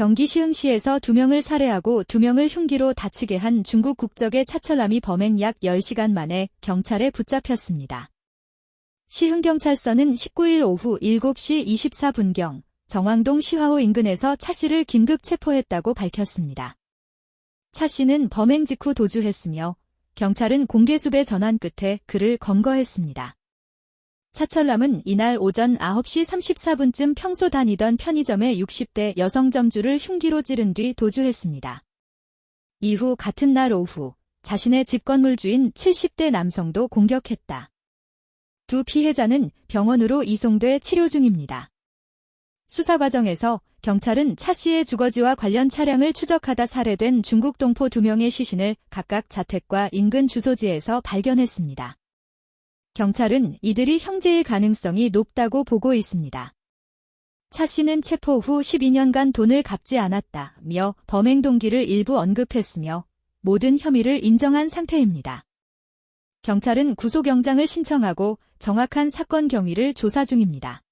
경기 시흥시에서 두 명을 살해하고 두 명을 흉기로 다치게 한 중국 국적의 차철남이 범행 약 10시간 만에 경찰에 붙잡혔습니다. 시흥경찰서는 19일 오후 7시 24분경 정왕동 시화호 인근에서 차 씨를 긴급 체포했다고 밝혔습니다. 차 씨는 범행 직후 도주했으며 경찰은 공개수배 전환 끝에 그를 검거했습니다. 차철남은 이날 오전 9시 34분쯤 평소 다니던 편의점의 60대 여성 점주를 흉기로 찌른 뒤 도주했습니다. 이후 같은 날 오후 자신의 집 건물 주인 70대 남성도 공격했다. 두 피해자는 병원으로 이송돼 치료 중입니다. 수사 과정에서 경찰은 차 씨의 주거지와 관련 차량을 추적하다 살해된 중국 동포 두 명의 시신을 각각 자택과 인근 주소지에서 발견했습니다. 경찰은 이들이 형제의 가능성이 높다고 보고 있습니다. 차 씨는 체포 후 12년간 돈을 갚지 않았다며 범행 동기를 일부 언급했으며 모든 혐의를 인정한 상태입니다. 경찰은 구속영장을 신청하고 정확한 사건 경위를 조사 중입니다.